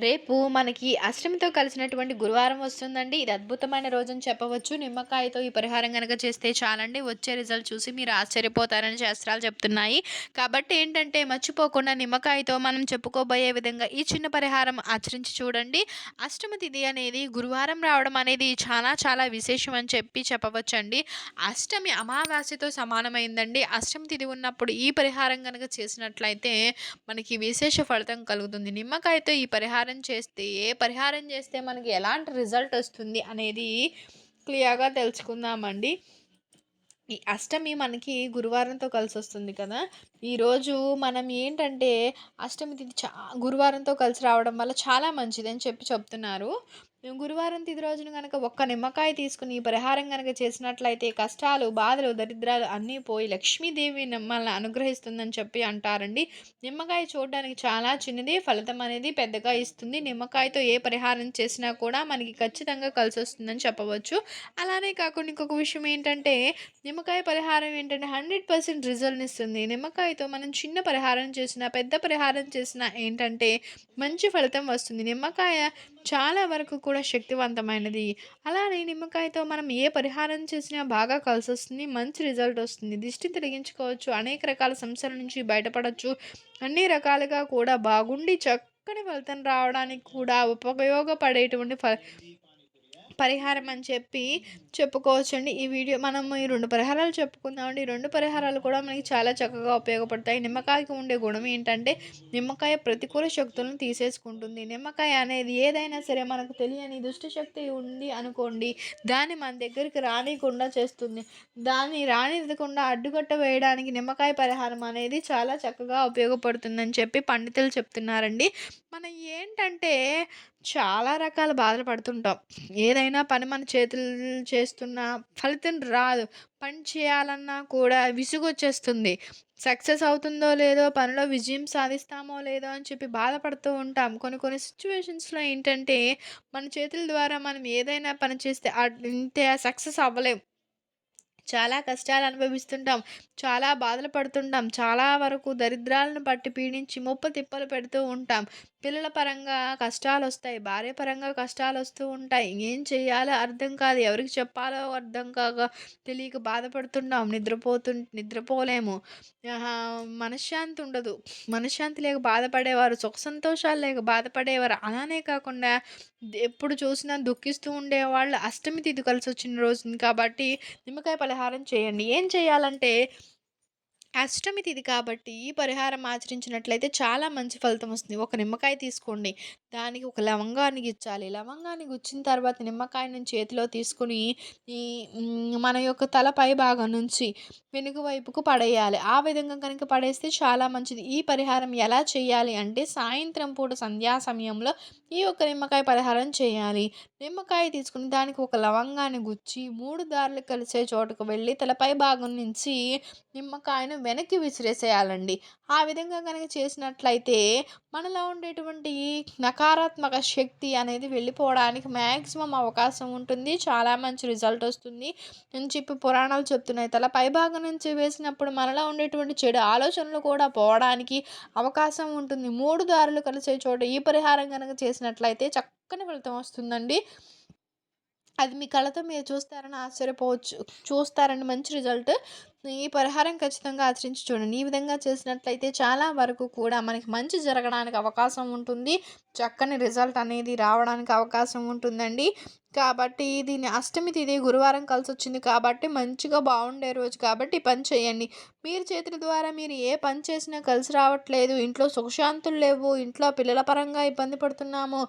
రేపు మనకి అష్టమితో కలిసినటువంటి గురువారం వస్తుందండి. ఇది అద్భుతమైన రోజుని చెప్పవచ్చు. నిమ్మకాయతో ఈ పరిహారం గనక చేస్తే చాలండి వచ్చే రిజల్ట్ చూసి మీరు ఆశ్చర్యపోతారని శాస్త్రాలు చెప్తున్నాయి. కాబట్టి ఏంటంటే మర్చిపోకుండా నిమ్మకాయతో మనం చెప్పుకోబోయే విధంగా ఈ చిన్న పరిహారం ఆచరించి చూడండి. అష్టమి తిథి అనేది గురువారం రావడం అనేది చాలా చాలా విశేషం అని చెప్పి చెప్పవచ్చండి. అష్టమి అమావాస్యతో సమానమైందండి. అష్టమి తిథి ఉన్నప్పుడు ఈ పరిహారం గనక చేసినట్లయితే మనకి విశేష ఫలితం కలుగుతుంది. నిమ్మకాయతో ఈ పరిహారం పరిహారం చేస్తే ఏ పరిహారం చేస్తే మనకి ఎలాంటి రిజల్ట్ వస్తుంది అనేది క్లియర్‌గా తెలుసుకుందామండి. ఈ అష్టమి మనకి గురువారంతో కలిసి వస్తుంది కదా! ఈరోజు మనం ఏంటంటే అష్టమి తిథి చా గురువారంతో కలిసి రావడం వల్ల చాలా మంచిదని చెప్పి చెప్తున్నారు. గురువారం తిది రోజున గనక ఒక్క నిమ్మకాయ తీసుకుని పరిహారం గనక చేసినట్లయితే కష్టాలు, బాధలు, దరిద్రాలు అన్నీ పోయి లక్ష్మీదేవి మిమ్మల్ని అనుగ్రహిస్తుందని చెప్పి అంటారండి. నిమ్మకాయ చూడడానికి చాలా చిన్నది. ఫలితం అనేది పెద్దగా ఇస్తుంది. నిమ్మకాయతో ఏ పరిహారం చేసినా కూడా మనకి ఖచ్చితంగా కలిసి వస్తుందని చెప్పవచ్చు. అలానే కాకుండా ఇంకొక విషయం ఏంటంటే నిమ్మకాయ పరిహారం ఏంటంటే హండ్రెడ్ పర్సెంట్ రిజల్ట్ ఇస్తుంది. నిమ్మకాయతో మనం చిన్న పరిహారం చేసినా, పెద్ద పరిహారం చేసినా ఏంటంటే మంచి ఫలితం వస్తుంది. నిమ్మకాయ చాలా వరకు కూడా శక్తివంతమైనది. అలానే నిమ్మకాయతో మనం ఏ పరిహారం చేసినా బాగా కలిసొస్తుంది. మంచి రిజల్ట్ వస్తుంది. దిష్టి తొలగించుకోవచ్చు. అనేక రకాల సమస్యల నుంచి బయటపడవచ్చు అన్ని రకాలుగా కూడా బాగుండి చక్కని ఫలితం రావడానికి కూడా ఉపయోగపడేటువంటి ఫ పరిహారం అని చెప్పి చెప్పుకోవచ్చండి. ఈ వీడియో మనం ఈ రెండు పరిహారాలు చెప్పుకుందామండి. ఈ రెండు పరిహారాలు కూడా మనకి చాలా చక్కగా ఉపయోగపడతాయి. నిమ్మకాయకి ఉండే గుణం ఏంటంటే నిమ్మకాయ ప్రతికూల శక్తులను తీసేసుకుంటుంది. నిమ్మకాయ అనేది ఏదైనా సరే మనకు తెలియని దుష్టశక్తి ఉంది అనుకోండి దాన్ని మన దగ్గరికి రానియకుండా చేస్తుంది. దాన్ని రానివ్వకుండా అడ్డుకట్ట వేయడానికి నిమ్మకాయ పరిహారం అనేది చాలా చక్కగా ఉపయోగపడుతుందని చెప్పి పండితులు చెప్తున్నారండి. మనం ఏంటంటే చాలా రకాల బాధలు పడుతుంటాం. ఏదైనా పని మన చేతులు చేస్తున్నా ఫలితం రాదు. పని చేయాలన్నా కూడా విసుగొచ్చేస్తుంది. సక్సెస్ అవుతుందో లేదో, పనిలో విజయం సాధిస్తామో లేదో అని చెప్పి బాధపడుతూ ఉంటాం. కొన్ని కొన్ని సిచ్యువేషన్స్లో ఏంటంటే మన చేతుల ద్వారా మనం ఏదైనా పని చేస్తే అడ్ సక్సెస్ అవ్వలేం. చాలా కష్టాలు అనుభవిస్తుంటాం. చాలా బాధలు పడుతుంటాం. చాలా వరకు దరిద్రాలను పట్టి పీడించి ముప్పు తిప్పలు పెడుతూ ఉంటాం. పిల్లల పరంగా కష్టాలు వస్తాయి భార్య పరంగా కష్టాలొస్తూ ఉంటాయి. ఏం చేయాలో అర్థం కాదు. ఎవరికి చెప్పాలో అర్థం కాక తెలియక బాధపడుతుంటాం. నిద్రపోతు నిద్రపోలేము. మనశ్శాంతి ఉండదు. మనశ్శాంతి లేక బాధపడేవారు, సుఖ సంతోషాలు లేక బాధపడేవారు. అలానే కాకుండా ఎప్పుడు చూసినా దుఃఖిస్తూ ఉండేవాళ్ళు అష్టమి తిథి కలిసొచ్చిన రోజు కాబట్టి నిమ్మకాయ పలహారం చేయండి. ఏం చేయాలంటే అష్టమి తిది కాబట్టి ఈ పరిహారం ఆచరించినట్లయితే చాలా మంచి ఫలితం వస్తుంది. ఒక నిమ్మకాయ తీసుకోండి. దానికి ఒక లవంగాన్ని గుచ్చాలి. లవంగాన్ని గుచ్చిన తర్వాత నిమ్మకాయని చేతిలో తీసుకొని ఈ మన యొక్క తల పై భాగం నుంచి వెనుక వైపుకు పడేయాలి. ఆ విధంగా కనుక పడేస్తే చాలా మంచిది. ఈ పరిహారం ఎలా చేయాలి అంటే సాయంత్రం పూట సంధ్యా సమయంలో ఈ యొక్క నిమ్మకాయ పరిహారం చేయాలి. నిమ్మకాయ తీసుకొని దానికి ఒక లవంగాన్ని గుచ్చి మూడు దారులు కలిసే చోటుకు వెళ్ళి తలపై భాగం నుంచి నిమ్మకాయను వెనక్కి విసిరేసేయాలండి. ఆ విధంగా కనుక చేసినట్లయితే మనలో ఉండేటువంటి నకారాత్మక శక్తి అనేది వెళ్ళిపోవడానికి మ్యాక్సిమం అవకాశం ఉంటుంది. చాలా మంచి రిజల్ట్ వస్తుంది అని చెప్పి పురాణాలు చెప్తున్నాయి. తల పైభాగం నుంచి వేసినప్పుడు మనలో ఉండేటువంటి చెడు ఆలోచనలు కూడా పోవడానికి అవకాశం ఉంటుంది. మూడు దారులు కలిసే చోట ఈ పరిహారం కనుక చేసినట్లయితే చక్కని ఫలితం వస్తుందండి. అది మీ కళతో మీరు చూస్తారని ఆశ్చర్యపోవచ్చు. చూస్తారండి మంచి రిజల్ట్. ఈ పరిహారం ఖచ్చితంగా ఆచరించి చూడండి. ఈ విధంగా చేసినట్లయితే చాలా వరకు కూడా మనకి మంచి జరగడానికి అవకాశం ఉంటుంది. చక్కని రిజల్ట్ అనేది రావడానికి అవకాశం ఉంటుందండి. కాబట్టి దీని అష్టమి తిథి గురువారం కలిసి వచ్చింది కాబట్టి మంచిగా బాగుండే రోజు కాబట్టి పని చేయండి. మీరు చేతుల ద్వారా మీరు ఏ పని చేసినా కలిసి రావట్లేదు. ఇంట్లో సుఖశాంతులు లేవు. ఇంట్లో పిల్లల పరంగా ఇబ్బంది పడుతున్నాము.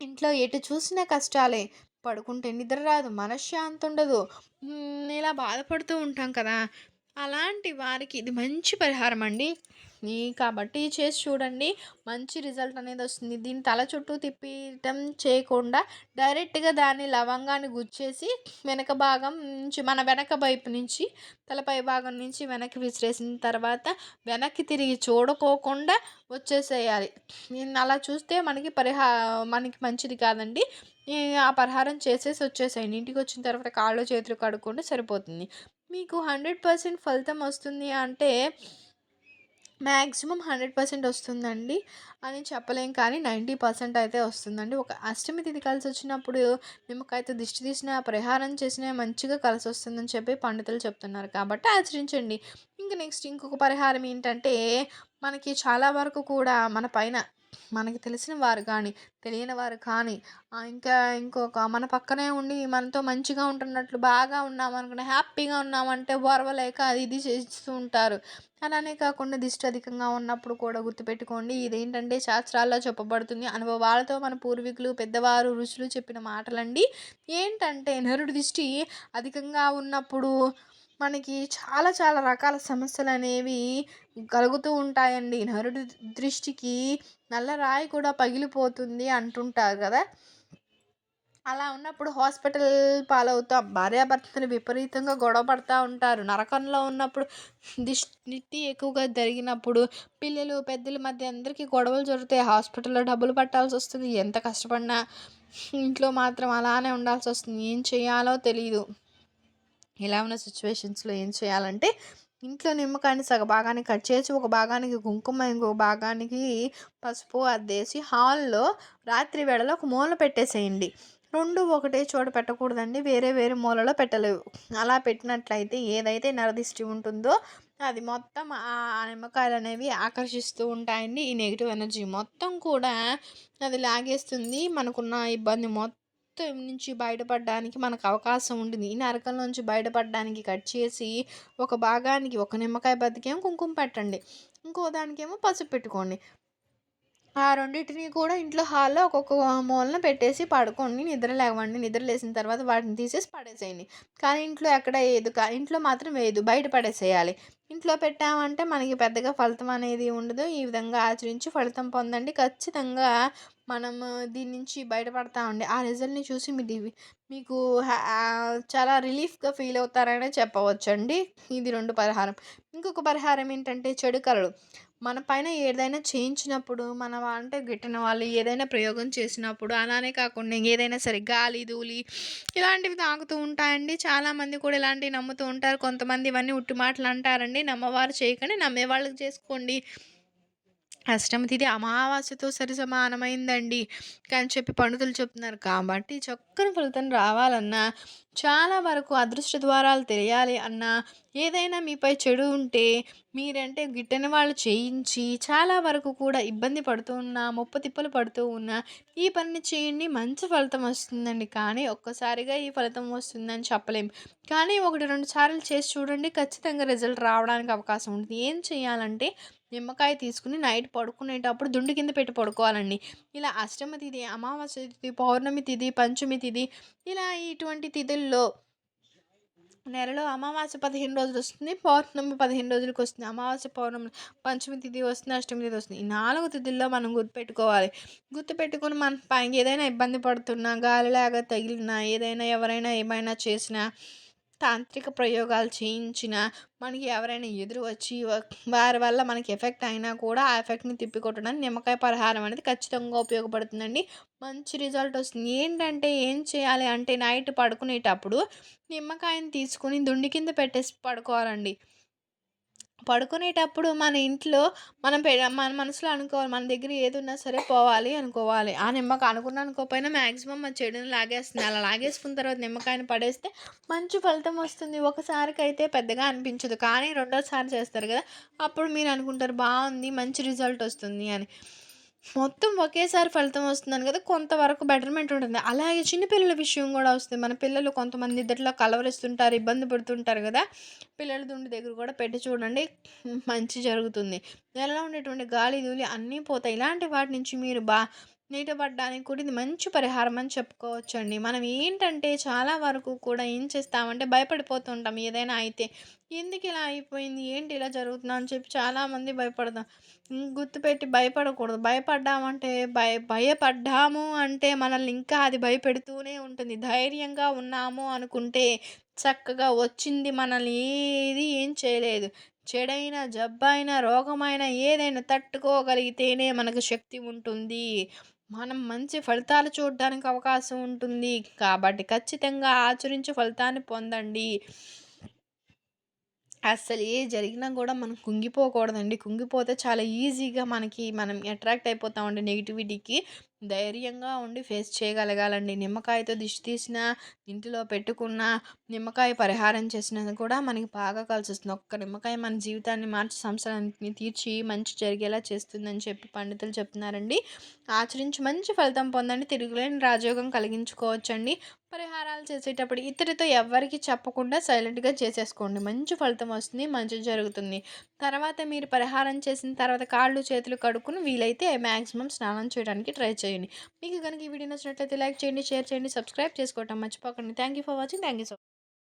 ఇంట్లో ఎటు చూసినా కష్టాలే. పడుకుంటే నిద్ర రాదు. మనశ్శాంతి ఉండదు. ఇలా బాధపడుతూ ఉంటాం కదా! అలాంటి వారికి ఇది మంచి పరిహారం అండి. కాబట్టి చేసి చూడండి. మంచి రిజల్ట్ అనేది వస్తుంది. దీన్ని తల చుట్టూ తిప్పీయటం చేయకుండా డైరెక్ట్‌గా దాన్ని లవంగాన్ని గుచ్చేసి వెనక భాగం నుంచి మన వెనక వైపు నుంచి తలపై భాగం నుంచి వెనక్కి విసిరేసిన తర్వాత వెనక్కి తిరిగి చూడకోకుండా వచ్చేసేయాలి. నేను అలా చూస్తే మనకి పరిహా మనకి మంచిది కాదండి. ఆ పరిహారం చేసేసి వచ్చేసేయండి. ఇంటికొచ్చిన తర్వాత కాళ్ళు, చేతులు కడుక్కుంటే సరిపోతుంది. మీకు 100% ఫలితం వస్తుంది అంటే మ్యాక్సిమం హండ్రెడ్ పర్సెంట్ వస్తుందండి అని చెప్పలేం కానీ నైంటీ పర్సెంట్ అయితే వస్తుందండి. ఒక అష్టమి తిథి కలిసి వచ్చినప్పుడు నిమ్మకాయతో దిష్టి తీసిన పరిహారం చేసిన మంచిగా కలిసి వస్తుందని చెప్పి పండితులు చెప్తున్నారు. కాబట్టి ఆచరించండి. ఇంక నెక్స్ట్ ఇంకొక పరిహారం ఏంటంటే మనకి చాలా వరకు కూడా మన పైన మనకి తెలిసిన వారు కానీ తెలియని వారు కానీ ఇంకా ఇంకొక మన పక్కనే ఉండి మనతో మంచిగా ఉంటున్నట్లు బాగా ఉన్నామనుకున్న హ్యాపీగా ఉన్నామంటే ఓర్వలేక అది ఇది చేస్తూ ఉంటారు. అలానే కాకుండా దిష్టి అధికంగా ఉన్నప్పుడు కూడా గుర్తుపెట్టుకోండి ఇదేంటంటే శాస్త్రాల్లో చెప్పబడుతుంది అనుభవాలతో మన పూర్వీకులు పెద్దవారు ఋషులు చెప్పిన మాటలండి. ఏంటంటే నరుడి దిష్టి అధికంగా ఉన్నప్పుడు మనకి చాలా చాలా రకాల సమస్యలు అనేవి కలుగుతూ ఉంటాయండి. నరుడి దృష్టికి నల్ల రాయి కూడా పగిలిపోతుంది అంటుంటారు కదా. అలా ఉన్నప్పుడు హాస్పిటల్ పాలవుతాం. భార్యాభర్తలు విపరీతంగా గొడవ పడుతూ ఉంటారు. నరకంలో ఉన్నప్పుడు దిష్టి ఎక్కువగా జరిగినప్పుడు పిల్లలు పెద్దల మధ్య అందరికీ గొడవలు జరుగుతాయి. హాస్పిటల్లో డబ్బులు పట్టాల్సి వస్తుంది. ఎంత కష్టపడినా ఇంట్లో మాత్రం అలానే ఉండాల్సి వస్తుంది. ఏం చేయాలో తెలియదు ఇలా ఉన్న సిచ్యువేషన్స్లో ఏం చేయాలంటే ఇంట్లో నిమ్మకాయని సగ భాగానికి కట్ చేసి ఒక భాగానికి కుంకుమ ఇంకొక భాగానికి పసుపు అద్దేసి హాల్లో రాత్రి వేళలో ఒక మూల పెట్టేసేయండి. రెండు ఒకటే చోట పెట్టకూడదండి వేరే వేరే మూలలో పెట్టలేవు. అలా పెట్టినట్లయితే ఏదైతే నరదిష్టి ఉంటుందో అది మొత్తం ఆ నిమ్మకాయలు అనేవి ఆకర్షిస్తూ ఉంటాయండి ఈ నెగిటివ్ ఎనర్జీ మొత్తం కూడా అది లాగేస్తుంది మనకున్న ఇబ్బంది మొత్తం నుంచి బయటపడడానికి మనకు అవకాశం ఉంటుంది. ఈ నరకం నుంచి బయటపడడానికి కట్ చేసి ఒక భాగానికి ఒక నిమ్మకాయ బతికేమో కుంకుమ పెట్టండి. ఇంకో దానికేమో పసుపు పెట్టుకోండి. ఆ రెండింటిని కూడా ఇంట్లో హాల్లో ఒక్కొక్క మూలన పెట్టేసి పడుకోండి. నిద్ర లేవండి. నిద్ర లేసిన తర్వాత వాటిని తీసేసి పడేసేయండి. కానీ ఇంట్లో ఎక్కడ వేయదు ఇంట్లో మాత్రం వేయదు బయట పడేసేయాలి. ఇంట్లో పెట్టామంటే మనకి పెద్దగా ఫలితం అనేది ఉండదు. ఈ విధంగా ఆచరించి ఫలితం పొందండి. ఖచ్చితంగా మనం దీని నుంచి బయటపడతామండి ఆ రిజల్ట్ని చూసి మీ మీకు చాలా రిలీఫ్గా ఫీల్ అవుతారనే చెప్పవచ్చండి. ఇది రెండు పరిహారం. ఇంకొక పరిహారం ఏంటంటే చెడు కళలు. మన పైన ఏదైనా చేయించినప్పుడు మన అంటే గిట్టిన వాళ్ళు ఏదైనా ప్రయోగం చేసినప్పుడు అలానే కాకుండా ఏదైనా సరే గాలి ధూళి ఇలాంటివి తాగుతూ ఉంటాయండి. చాలామంది కూడా ఇలాంటివి నమ్ముతూ ఉంటారు. కొంతమంది ఇవన్నీ ఉట్టి మాటలు అంటారండి. నమ్మవారు చేయకండి. నమ్మే వాళ్ళకి చేసుకోండి. అష్టమి తిథి అమావాస్యతో సరి సమానమైందండి కానీ చెప్పి పండితులు చెప్తున్నారు కాబట్టి చక్కని ఫలితం రావాలన్నా చాలా వరకు అదృష్ట ద్వారాలు తెలియాలి అన్నా ఏదైనా మీపై చెడు ఉంటే మీరంటే గిట్టని వాళ్ళు చేయించి చాలా వరకు కూడా ఇబ్బంది పడుతూ ఉన్నా ముప్ప తిప్పలు పడుతూ ఉన్నా ఈ పని చేయండి మంచి ఫలితం వస్తుందండి. కానీ ఒక్కసారిగా ఈ ఫలితం వస్తుందని చెప్పలేం. కానీ ఒకటి రెండు సార్లు చేసి చూడండి ఖచ్చితంగా రిజల్ట్ రావడానికి అవకాశం ఉంటుంది. ఏం చేయాలంటే నిమ్మకాయ తీసుకుని నైట్ పడుకునేటప్పుడు దుండు కింద పెట్టి పడుకోవాలండి. ఇలా అష్టమి తిథి అమావాస్య తిథి పౌర్ణమి తిథి పంచమి తిథి ఇలా ఇటువంటి తిథుల్లో నెలలో అమావాస్య పదిహేను రోజులు వస్తుంది పౌర్ణమి పదిహేను రోజులకు వస్తుంది అమావాస్య పౌర్ణమి పంచమి తిథి వస్తుంది అష్టమి తిథి వస్తుంది. ఈ నాలుగు తిథుల్లో మనం గుర్తుపెట్టుకోవాలి. గుర్తుపెట్టుకుని మన పైన ఏదైనా ఇబ్బంది పడుతున్నా గాలిలాగా తగిలినా ఏదైనా ఎవరైనా ఏమైనా చేసినా తాంత్రిక ప్రయోగాలు చేయించిన మనకి ఎవరైనా ఎదురు వచ్చి వారి వల్ల మనకి ఎఫెక్ట్ అయినా కూడా ఆ ఎఫెక్ట్ని తిప్పికొట్టడానికి నిమ్మకాయ పరిహారం అనేది ఖచ్చితంగా ఉపయోగపడుతుందండి. మంచి రిజల్ట్ వస్తుంది. ఏంటంటే ఏం చేయాలి అంటే నైట్ పడుకునేటప్పుడు నిమ్మకాయని తీసుకుని దుండి కింద పెట్టేసి పడుకోవాలండి. పడుకునేటప్పుడు మన ఇంట్లో మనం పె మన మనసులో అనుకోవాలి మన దగ్గర ఏది ఉన్నా సరే పోవాలి అనుకోవాలి. ఆ నిమ్మకాయ అనుకున్నా అనుకోకపోయినా మ్యాక్సిమం మన చెడుని లాగేస్తుంది. అలా లాగేసుకున్న తర్వాత నిమ్మకాయని పడేస్తే మంచి ఫలితం వస్తుంది. ఒకసారికి అయితే పెద్దగా అనిపించదు. కానీ రెండోసారి చేస్తారు కదా అప్పుడు మీరు అనుకుంటారు బాగుంది మంచి రిజల్ట్ వస్తుంది అని. మొత్తం ఒకేసారి ఫలితం వస్తుందని కదా కొంతవరకు బెటర్మెంట్ ఉంటుంది. అలాగే చిన్నపిల్లల విషయం కూడా వస్తుంది మన పిల్లలు కొంతమంది ఇద్దరిలో కలవరిస్తుంటారు ఇబ్బంది పడుతుంటారు కదా. పిల్లల దుండి దగ్గర కూడా పెట్టి చూడండి మంచి జరుగుతుంది. నెలలో ఉండేటువంటి గాలి ధూళి అన్నీ పోతాయి. ఇలాంటి వాటి నుంచి మీరు బా నీటపడడానికి కూడా ఇది మంచి పరిహారం అని చెప్పుకోవచ్చండి. మనం ఏంటంటే చాలా వరకు కూడా ఏం చేస్తామంటే భయపడిపోతుంటాం ఏదైనా అయితే. ఎందుకు ఇలా అయిపోయింది? ఏంటి ఇలా జరుగుతుందా అని చెప్పి చాలామంది భయపడతాం. గుర్తుపెట్టి భయపడకూడదు. భయపడ్డామంటే భయ భయపడ్డాము అంటే మనల్ని ఇంకా అది భయపెడుతూనే ఉంటుంది. ధైర్యంగా ఉన్నాము అనుకుంటే చక్కగా వచ్చింది మనల్ని ఏది ఏం చేయలేదు. చెడైన జబ్బైన రోగమైన ఏదైనా తట్టుకోగలిగితేనే మనకు శక్తి ఉంటుంది. మనం మంచి ఫలితాలు చూడడానికి అవకాశం ఉంటుంది కాబట్టి ఖచ్చితంగా ఆచరించి ఫలితాన్ని పొందండి అస్సలు ఏ జరిగినా కూడా మనం కుంగిపోకూడదండి. కుంగిపోతే చాలా ఈజీగా మనకి మనం అట్రాక్ట్ అయిపోతామండి నెగటివిటీకి. ధైర్యంగా ఉండి ఫేస్ చేయగలగాలండి. నిమ్మకాయతో దిష్టి తీసినా, ఇంటిలో పెట్టుకున్న నిమ్మకాయ పరిహారం చేసినది కూడా మనకి బాగా కలిసొస్తుంది. ఒక్క నిమ్మకాయ మన జీవితాన్ని మార్చి సంవత్సరాన్ని తీర్చి మంచి జరిగేలా చేస్తుందని చెప్పి పండితులు చెప్తున్నారండి. ఆచరించి మంచి ఫలితం పొందండి. తిరుగులేని రాజయోగం కలిగించుకోవచ్చండి. పరిహారాలు చేసేటప్పుడు ఇతరులతో ఎవ్వరికీ చెప్పకుండా సైలెంట్‌గా చేసేసుకోండి. మంచి ఫలితం వస్తుంది. మంచి జరుగుతుంది. తర్వాత మీరు పరిహారం చేసిన తర్వాత కాళ్ళు, చేతులు కడుక్కుని వీలైతే మ్యాక్సిమం స్నానం చేయడానికి ట్రై చేయండి. మీకు గనుక ఈ వీడియో నచ్చినట్లయితే లైక్ చేయండి, షేర్ చేయండి, సబ్స్క్రైబ్ చేసుకోవటం మర్చిపోకండి. Thank you for watching. Thank you so